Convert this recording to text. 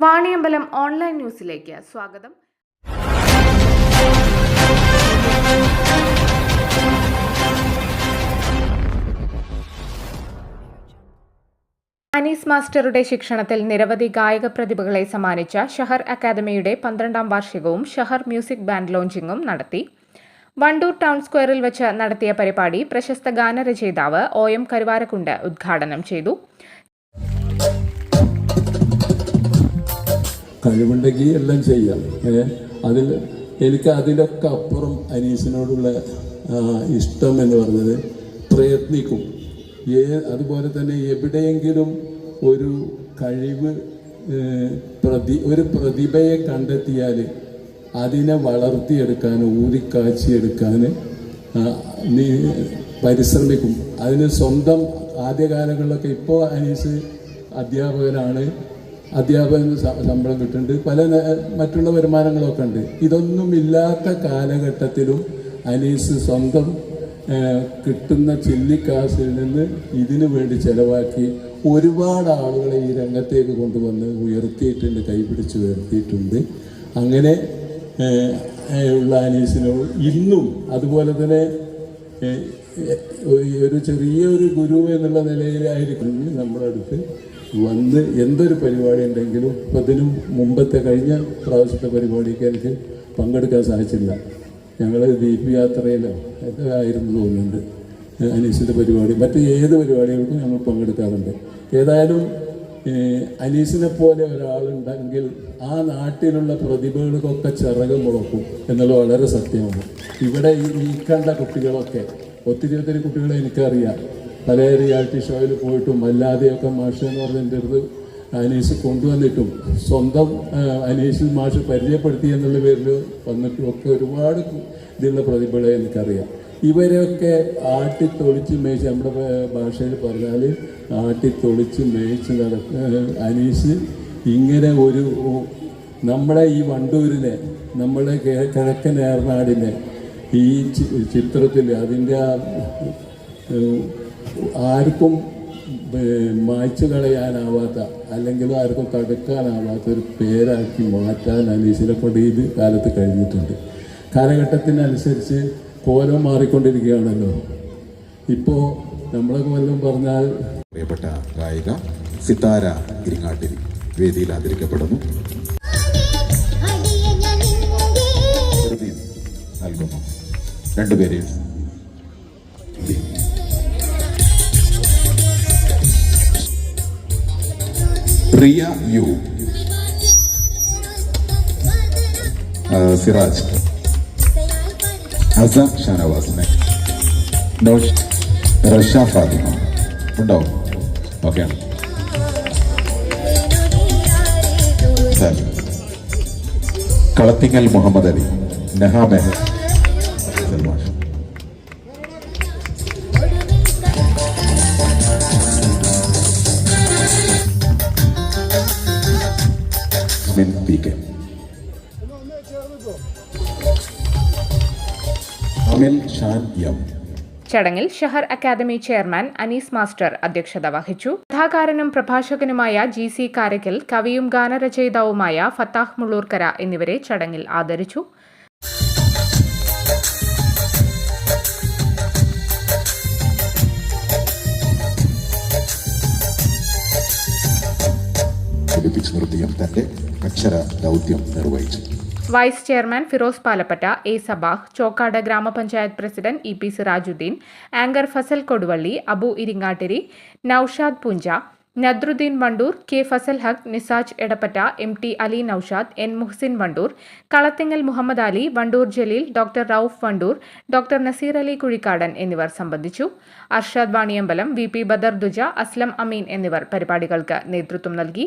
Vaniyambalam online ന്യൂസിലേക്ക് സ്വാഗതം. അനീസ് മാസ്റ്ററുടെ ശിക്ഷണത്തിൽ നിരവധി ഗായക പ്രതിഭകളെ സമ്മാനിച്ച ഷഹർ അക്കാദമിയുടെ പന്ത്രണ്ടാം വാർഷികവും ഷഹർ മ്യൂസിക് ബാൻഡ് ലോഞ്ചിങ്ങും നടത്തി. വണ്ടൂർ ടൗൺ സ്ക്വയറിൽ വെച്ച് നടത്തിയ പരിപാടി പ്രശസ്ത ഗാനരചയിതാവ് ഒ എം കരുവാരക്കുണ്ട് ഉദ്ഘാടനം ചെയ്തു. കഴിവുണ്ടെങ്കിൽ എല്ലാം ചെയ്യാം. അതിൽ എനിക്ക് അതിലൊക്കെ അപ്പുറം അനീസിനോടുള്ള ഇഷ്ടം എന്ന് പറഞ്ഞത് പ്രയത്നിക്കും. ഏ അതുപോലെ തന്നെ എവിടെയെങ്കിലും ഒരു കഴിവ് പ്രതി ഒരു പ്രതിഭയെ കണ്ടെത്തിയാൽ അതിനെ വളർത്തിയെടുക്കാൻ ഊതിക്കാച്ചിയെടുക്കാൻ നീ പരിശ്രമിക്കും. അതിന് സ്വന്തം ആദ്യകാലങ്ങളിലൊക്കെ ഇപ്പോൾ അനീസ് അധ്യാപകനാണ്. അധ്യാപകന് ശമ്പളം കിട്ടുന്നുണ്ട്. പല മറ്റുള്ള വരുമാനങ്ങളൊക്കെ ഉണ്ട്. ഇതൊന്നും ഇല്ലാത്ത കാലഘട്ടത്തിലും അനീസ് സ്വന്തം കിട്ടുന്ന ചില്ലിക്കാശിൽ നിന്ന് ഇതിനു വേണ്ടി ചിലവാക്കി ഒരുപാട് ആളുകളെ ഈ രംഗത്തേക്ക് കൊണ്ടുവന്ന് ഉയർത്തിയിട്ടുണ്ട് കൈപിടിച്ച് ഉയർത്തിയിട്ടുണ്ട്. അങ്ങനെ ഉള്ള അനീസിനോട് ഇന്നും അതുപോലെ തന്നെ ഒരു ചെറിയൊരു ഗുരു എന്നുള്ള നിലയിലായിരിക്കും നമ്മുടെ അടുത്ത് വന്ന് എന്തൊരു പരിപാടി ഉണ്ടെങ്കിലും ഇപ്പം ഇതിനും മുമ്പത്തെ കഴിഞ്ഞ പ്രാവശ്യത്തെ പരിപാടിക്ക് എനിക്ക് പങ്കെടുക്കാൻ സാധിച്ചില്ല. ഞങ്ങൾ ദീപ് യാത്രയിലോ ആയിരുന്നു തോന്നുന്നുണ്ട് അനീസിന്റെ പരിപാടി. മറ്റ് ഏത് പരിപാടികൾക്കും ഞങ്ങൾ പങ്കെടുക്കാറുണ്ട്. ഏതായാലും അനീസിനെ പോലെ ഒരാളുണ്ടെങ്കിൽ ആ നാട്ടിലുള്ള പ്രതിഭകൾക്കൊക്കെ ചിറക് മുളക്കും എന്നുള്ളത് വളരെ സത്യമാണ്. ഇവിടെ ഈ ഈ കണ്ട കുട്ടികളൊക്കെ ഒത്തിരി ഒത്തിരി കുട്ടികളെ എനിക്കറിയാം. പല റിയാലിറ്റി ഷോയിൽ പോയിട്ടും അല്ലാതെയൊക്കെ മാഷ് എന്ന് പറഞ്ഞ എന്റെ അടുത്ത് അനീഷ് കൊണ്ടുവന്നിട്ടും സ്വന്തം അനീഷ് മാഷ് പരിചയപ്പെടുത്തി എന്നുള്ള പേരിൽ വന്നിട്ടും ഒക്കെ ഒരുപാട് ഇതിലുള്ള പ്രതിഭകളെ എനിക്കറിയാം. ഇവരെയൊക്കെ ആട്ടിത്തൊളിച്ച് മേച്ച് നമ്മുടെ ഭാഷയിൽ പറഞ്ഞാൽ ആട്ടിത്തൊളിച്ച് മേച്ച് നടക്ക അനീഷ് ഇങ്ങനെ ഒരു നമ്മുടെ ഈ വണ്ടൂരിനെ നമ്മുടെ കിഴക്കൻ ഏർനാടിനെ ഈ ചിത്രത്തിൽ അതിന്റെ ആ ആർക്കും മായ്ച്ചു കളയാനാവാത്ത അല്ലെങ്കിൽ ആർക്കും തടുക്കാനാവാത്ത ഒരു പേരാക്കി മാറ്റാൻ അനീശ്വരപ്പെടി കൊണ്ട് ഇത് കാലത്ത് കഴിഞ്ഞിട്ടുണ്ട്. കാലഘട്ടത്തിനനുസരിച്ച് കോലം മാറിക്കൊണ്ടിരിക്കുകയാണല്ലോ. ഇപ്പോൾ നമ്മളെ കോലം പറഞ്ഞാൽ പ്രിയപ്പെട്ട ഗായിക സിത്താര ഇരിങ്ങാട്ടിരി വേദിയിൽ ആദരിക്കപ്പെടുന്നു. നൽകുന്നു. രണ്ടുപേരെയും. പ്രിയ യു. സിറാജ്. അസ ഷാനവാസിനെ. റഷ ഫാത്തിമ. ഉണ്ടോ? ഓക്കെ. കളത്തിങ്ങൽ മുഹമ്മദ് അലി നെഹാ മെഹർ. മിൻ പി ചടങ്ങിൽ Shahar academy chairman Anees master അധ്യക്ഷത വഹിച്ചു. കഥാകാരനും പ്രഭാഷകനുമായ ജി സി കാരക്കൽ കവിയും ഗാനരചയിതാവുമായ ഫത്താഹ് മുള്ളൂർക്കര എന്നിവരെ ചടങ്ങിൽ ആദരിച്ചു. പിടിപ്പിച്ചു നിർത്തിയും തന്റെ അക്ഷര ദൗത്യം നിർവഹിച്ചു. Vice chairman Firoz Palappatta A Sabah Chokkad grama panchayat president E P Sirajuddin anchor Fasal Koduvally Abu Iringattiri Noushad Puncha Nadruddin Wandoor K Fasal Haq Nisaj Edappatta M T Ali Noushad N Muhsin Wandoor Kalathingal Muhammad Ali Wandoor Jaleel doctor Rauf Wandoor doctor Naseer Ali Kuzhikkadan എന്നിവർ സംബന്ധിച്ചു. Arshad Vaniyambalam V P Badar Duja Aslam Ameen എന്നിവർ പരിപാടികൾക്ക് നേതൃത്വം നൽകി.